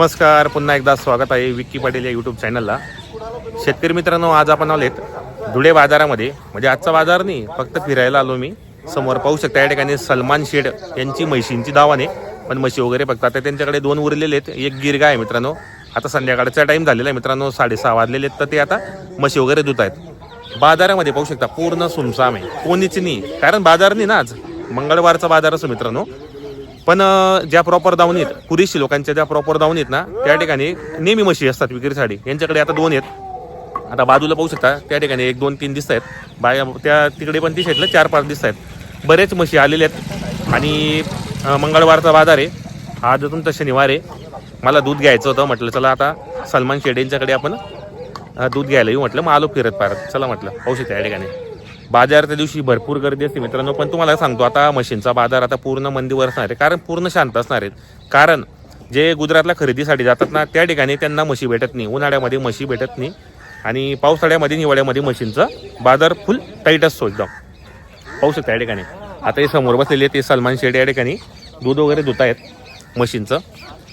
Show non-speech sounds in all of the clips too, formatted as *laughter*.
नमस्कार पुन्हा एकदा स्वागत आहे विक्की पाटील या यूट्यूब चॅनलला शेतकरी मित्रांनो आज आपण आलेत धुळे बाजारामध्ये. म्हणजे आजचा बाजार नाही फक्त फिरायला आलो मी. समोर पाहू शकता या ठिकाणी सलमान शेड यांची म्हशींची दावाने पण म्हशी वगैरे बघतात आता त्यांच्याकडे दोन उरलेले आहेत. एक गिरगा आहे मित्रांनो. आता संध्याकाळचा टाईम झालेला आहे मित्रांनो साडेसहा वाजलेले आहेत तर ते आता म्हशी वगैरे धुत आहेत. बाजारामध्ये पाहू शकता पूर्ण सुमसाम आहे. कोणीच नाही. कारण बाजार नाही ना आज. मंगळवारचा बाजार असो मित्रांनो. पण ज्या प्रॉपर दावणीत पुरेशी लोकांच्या ज्या प्रॉपर दावणीत ना त्या ठिकाणी नेहमी म्हशी असतात विक्रीसाठी यांच्याकडे आता दोन आहेत. आता बाजूला पाहू शकता त्या ठिकाणी एक दोन तीन दिसत आहेत बाया त्या तिकडे पण ती शेतलं चार पाच दिसत आहेत बरेच म्हशी आलेले आहेत. आणि मंगळवारचा बाजार आहे. आज तुमचा शनिवार आहे. मला दूध घ्यायचं होतं म्हटलं चला आता सलमान शेडेंच्याकडे आपण दूध घ्यायला येऊ म्हटलं. मग आलो फिरत पारत चला म्हटलं पाहू शकता या ठिकाणी. बाजार त्या दिवशी भरपूर गर्दी असते मित्रांनो पण तुम्हाला सांगतो आता मशीनचा बाजार आता पूर्ण मंदीवर असणार आहे कारण पूर्ण शांत असणार आहेत. कारण जे गुजरातला खरेदीसाठी जातात ना त्या ठिकाणी त्यांना म्हशी भेटत नाही उन्हाळ्यामध्ये म्हशी भेटत नाही आणि पावसाळ्यामध्ये हिवाळ्यामध्ये म्हशींचा बाजार फुल टाईट असतो एकदम. पाहू शकता या ठिकाणी. आता हे समोर बसलेले ते सलमान शेड या ठिकाणी दूध वगैरे धुत आहेत म्हशींचं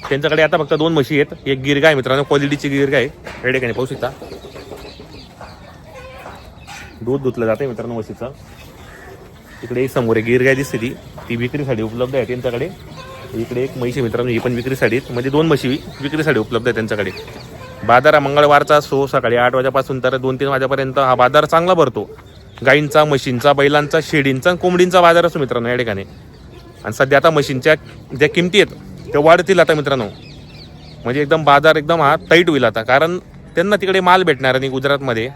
त्यांच्याकडे आता फक्त दोन म्हशी आहेत एक गिरगा आहे मित्रांनो क्वालिटीची गिरगा आहे. या ठिकाणी पाहू शकता. दूध धुतलं जाते मित्रांनो म्हशीचं. इकडे एक समोर एक गिरगाय दिसते ती. ती विक्रीसाठी उपलब्ध आहे त्यांच्याकडे. इकडे एक म्हशी मित्रांनो ही पण विक्रीसाठी म्हणजे दोन म्हशी विक्रीसाठी उपलब्ध आहे त्यांच्याकडे. बाजार हा मंगळवारचा सो सकाळी आठ वाजेपासून तर दोन तीन वाजेपर्यंत हा बाजार चांगला भरतो. गाईंचा म्हशींचा बैलांचा शेडींचा आणि कोंबडींचा बाजार असतो मित्रांनो या ठिकाणी. आणि सध्या आता म्हशींच्या ज्या किमती आहेत त्या वाढतील आता मित्रांनो. म्हणजे एकदम बाजार एकदम हा टाईट होईल आता. कारण त्यांना तिकडे माल भेटणार नाही गुजरातमध्ये.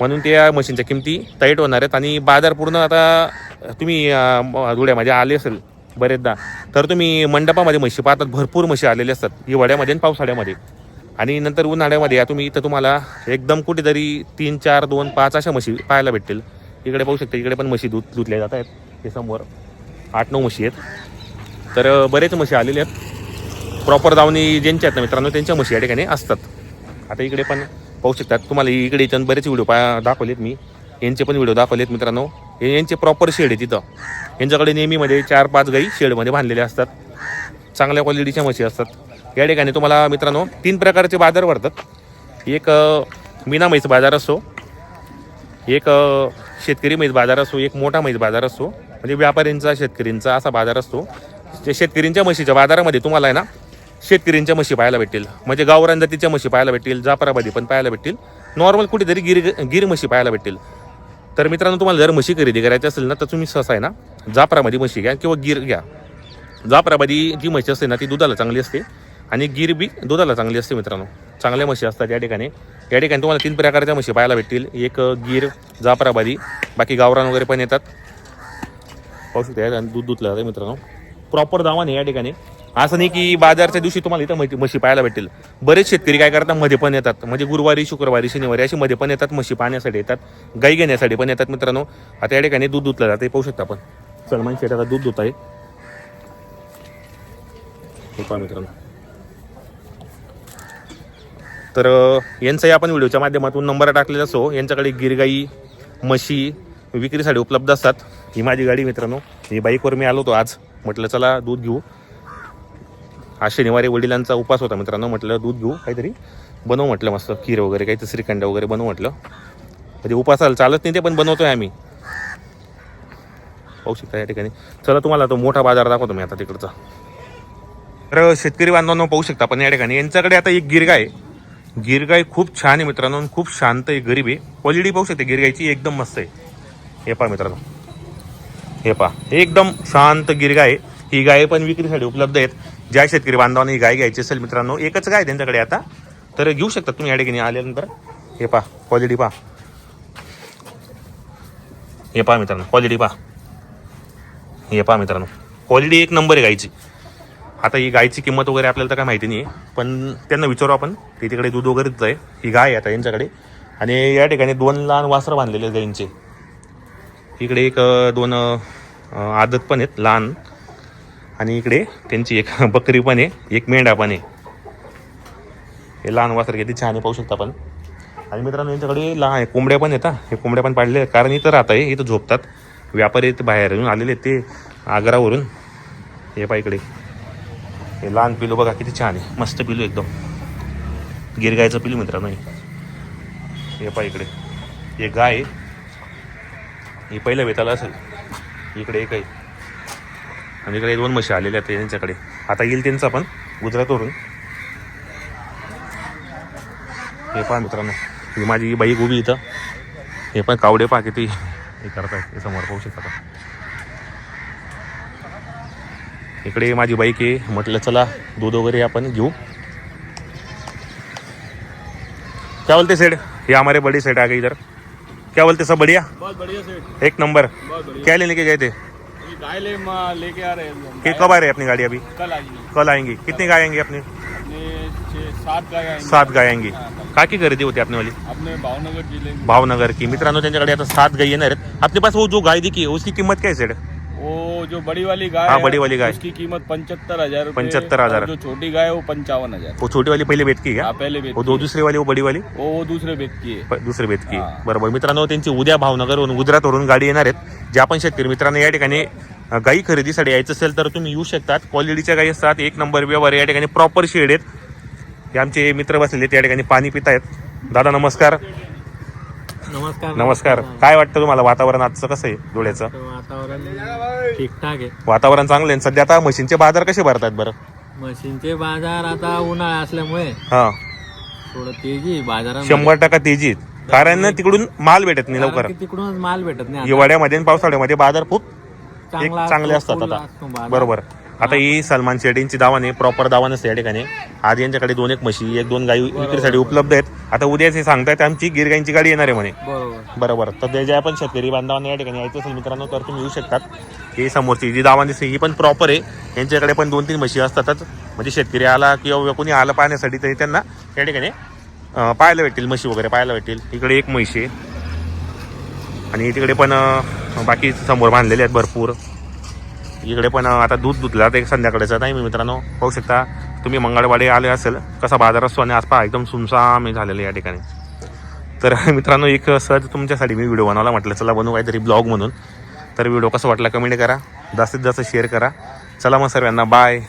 म्हणून त्या मशीनच्या किमती टाईट होणार आहेत आणि बाजार पूर्ण आता तुम्ही धुळ्यामध्ये आले असेल बरेचदा तर तुम्ही मंडपामध्ये म्हशी पाहतात भरपूर म्हशी आलेले असतात हिवाळ्यामध्ये आणि पावसाळ्यामध्ये. आणि नंतर उन्हाळ्यामध्ये या तुम्ही इथं तुम्हाला एकदम कुठेतरी तीन चार दोन पाच अशा म्हशी पाहायला भेटतील. इकडे पाहू शकता इकडे पण म्हशी दूध धुतल्या जात आहेत. हे समोर आठ नऊ म्हशी आहेत. तर बरेच म्हशी आलेले आहेत. प्रॉपर दावणी ज्यांच्या आहेत ना मित्रांनो त्यांच्या म्हशी या ठिकाणी असतात. आता इकडे पण पाहू शकतात. तुम्हाला इकडे इथं बरेच व्हिडिओ पा दाखवलेत मी. यांचे पण व्हिडिओ दाखवलेत मित्रांनो. हे यांचे प्रॉपर शेड आहे तिथं. यांच्याकडे नेहमीमध्ये चार पाच गाई शेडमध्ये बांधलेले असतात. चांगल्या क्वालिटीच्या म्हशी असतात. या ठिकाणी तुम्हाला मित्रांनो तीन प्रकारचे बाजार भरतात. एक मीना म्हैस बाजार असो. एक शेतकरी म्हैस बाजार असो. एक मोठा म्हैस बाजार असतो म्हणजे व्यापाऱ्यांचा शेतकरींचा असा बाजार असतो. शेतकरींच्या म्हशीच्या बाजारामध्ये तुम्हाला आहे ना शेतकऱ्यांच्या म्हशी पाहायला भेटतील. म्हणजे गावरान जातीच्या म्हशी पाहायला भेटतील जाफराबादी पण पाहायला भेटतील. नॉर्मल कुठेतरी गिर गिर म्हशी पाहायला भेटतील. तर मित्रांनो तुम्हाला जर म्हशी खरेदी करायची असेल ना तर तुम्ही सहसा आहे ना जाफराबादी म्हशी घ्या किंवा गिर घ्या. जाफराबादी जी म्हशी असते ना ती दुधाला चांगली असते आणि गिर बी दुधाला चांगली असते मित्रांनो. चांगल्या म्हशी असतात या ठिकाणी. या ठिकाणी तुम्हाला तीन प्रकारच्या म्हशी पाहायला भेटतील. एक गिर जाफराबादी बाकी गावरान वगैरे पण येतात. पाहू शकता दूध दुधलं जातं मित्रांनो. प्रॉपर दावाने या ठिकाणी. असं नाही की बाजारच्या दिवशी तुम्हाला इथं म्हशी- म्हशी पाहायला भेटेल बरेच शेतकरी काय करतात मध्ये पण येतात. म्हणजे गुरुवारी शुक्रवारी शनिवारी अशी मध्ये पण येतात म्हशी पाहण्यासाठी येतात. गाई घेण्यासाठी पण येतात मित्रांनो. आता या ठिकाणी दूध धुतलं जाते पाहू शकता आपण. सलमान शेठ आता दूध धुत आहे मित्रांनो. तर यांचाही आपण व्हिडिओच्या माध्यमातून नंबर टाकलेला असो. यांच्याकडे गिरगाई म्हशी विक्रीसाठी उपलब्ध असतात. ही माझी गाडी मित्रांनो. ही बाईकवर मी आलो होतो आज. म्हटलं चला दूध घेऊ. आज शनिवारी वडिलांचा उपास होता. मित्रांनो म्हटलं दूध घेऊ काहीतरी बनवू म्हटलं मस्त. खीर वगैरे काहीतरी श्रीखंड वगैरे बनवू म्हटलं. म्हणजे उपासाला चालत नाही ते पण बनवतोय आम्ही. पाहू शकता या ठिकाणी. चला तुम्हाला तो मोठा बाजार दाखवतो मी आता तिकडचा. तर शेतकरी बांधवांनो पाहू शकता पण या ठिकाणी. यांच्याकडे आता एक गिरगाय गिरगाय खूप छान आहे मित्रांनो खूप शांत आहे गरीब आहे. क्वालिटी पाहू शकते गिरगायची एकदम मस्त आहे. हे पहा मित्रांनो. हे पहा एकदम शांत गिरगाय आहे. ही गाय पण विक्रीसाठी उपलब्ध आहेत. ज्या शेतकरी बांधवांना ही गाय घ्यायची असेल मित्रांनो एकच गाय त्यांच्याकडे आता. तर घेऊ शकता तुम्ही या ठिकाणी आल्यानंतर. हे पहा क्वालिटी पहा. हे पहा मित्रांनो क्वालिटी पहा. हे पहा मित्रांनो क्वालिटी एक नंबर आहे गायची. आता ही गायची किंमत वगैरे आपल्याला तर काय माहिती नाही आहे पण त्यांना विचारू आपण. ते तिकडे दूध वगैरेच आहे. ही गाय आहे आता यांच्याकडे. आणि या ठिकाणी दोन लहान वासरं बांधलेले आहेत गायींचे. इकडे एक दोन आदत पण आहेत लहान. आणि इकडे त्यांची एक *laughs* बकरी पण आहे एक मेंढा पण आहे. हे लहान वासर किती छान आहे पाहू शकता आपण. आणि मित्रांनो यांच्याकडे लहान कोंबड्या पण येतात हे. कोंबड्या पण पाडले कारण इथं राहत आहे इथं झोपतात. व्यापारी इथं बाहेर येऊन आलेले ते आग्रावरून. हे पा इकडे. हे लहान पिलू बघा किती छान आहे. मस्त पिलू एकदम. गिरगायचं पिलू मित्रांनो हे. हे इकडे. हे गाय आहे. ही पहिल्या वेताला असेल. इकडे एक आहे. आणि इकडे दोन म्हशी आलेल्या आहेत त्यांच्याकडे. आता येईल त्यांचं आपण गुजरातवरून हे पहा मित्रांनो ही माझी बाई उभी इथं. हे पण कावडे पहा किती हे करतात हे समोर पाहू शकता. इकडे माझी बाईक आहे म्हटलं चला दूध वगैरे आपण घेऊ. क्या बोलते सेठ? ये हमारे बड़ी सेठ आ गई इधर. क्या बोलते सब बढ़िया? बहुत बढ़िया सेठ। एक नंबर. क्या लेने के गए थे? गाय ले लेके आ रहे हैं। कि कब आ रहे हैं अपनी गाड़ी अभी? कल आएंगे। कल आएंगी। कितनी गाय आएंगी अपनी? सात गाय आएंगे। सात गाय आएंगी। हाँ, कल। का खरेदी होती अपने वाली? अपने भावनगर जिले भावनगर की। मित्रांनो त्यांच्याकडे आता सात गाय येणार आहेत. आपके पास वो जो गाय दिखी है उसकी कीमत क्या है वो जो बड़ी वाली गाय हाँ, बड़ी वाली गाय। उसकी कीमत पंचहत्तर हजार 75,000। और जो छोटी गाय है वो पंचावन हजार। वो छोटी वाली पहिले बेत की हाँ का पहले वो दो दूसरी वाली वो बड़ी वाली? वो वो दूसरे बेच की है। प- दुसरे बेत की हा. बरोबर मित्रांनो त्यांची उद्या भावनगरवरून गुजरातवरून गाडी येणार आहेत. जे आपण शेतकरी मित्रांनो या ठिकाणी गाई खरेदीसाठी यायचं असेल तर तुम्ही येऊ शकतात. क्वालिटीच्या गाई असतात. एक नंबर व्यवहार या ठिकाणी प्रॉपर शेड आहेत. हे आमचे मित्र बसलेले आहेत, या ठिकाणी पाणी पित आहेत दादा नमस्कार. नमस्कार. नमस्कार. काय वाटतं तुम्हाला? वातावरण आजचं कसं आहे डोळ्याचं? वातावरण ठीकठाक आहे. वातावरण चांगलं आहे. सध्या आता मशीनचे बाजार कसे भरतात बरं? मशीनचे बाजार आता उन्हाळा असल्यामुळे हा. थोडं तेजी आहे. बाजारामध्ये शंभर टक्का तेजीत कारण तिकडून माल भेटत नाही लवकर. तिकडूनच माल भेटत नाही. हिवाळ्यामध्ये आणि पावसाळ्यामध्ये बाजार खूप एक चांगला चांगले असतो, असतात आता. बरोबर. आता ही सलमान शेडींची दावाने प्रॉपर दावा नसते या ठिकाणी. आज यांच्याकडे दोन एक म्हशी एक दोन गाई विक्रीसाठी उपलब्ध आहेत. आता उद्याच हे सांगतायत आमची गिरगाईंची गाडी येणार आहे म्हणे. बरोबर. तर ते जे आपण शेतकरी बांधवांना या ठिकाणी यायचं असेल मित्रांनो तर तुम्ही येऊ शकतात. ही समोरची जी दावा दिसते ही पण प्रॉपर आहे. यांच्याकडे पण दोन तीन म्हशी असतातच. म्हणजे शेतकरी आला किंवा कोणी आला पाहण्यासाठी तरी त्यांना या ठिकाणी पाहायला भेटतील म्हशी वगैरे पाहायला भेटतील. इकडे एक म्हशी आहे. आणि तिकडे पण बाकी समोर बांधलेले आहेत भरपूर. इकडे पण आता दूध धुतलं एक संध्याकाळचं नाही मी मित्रांनो. पाहू शकता. तुम्ही मंगळवाडी आले असेल कसा बाजार असतो आणि आज पहा एकदम सुमसाम हे झालेलं या ठिकाणी. तर *laughs* मित्रांनो एक सहज तुमच्यासाठी मी व्हिडिओ बनवला म्हटलं चला बनवू काहीतरी ब्लॉग म्हणून. तर व्हिडिओ कसा वाटला कमेंट करा. जास्तीत जास्त शेअर करा. चला मग सर्वांना बाय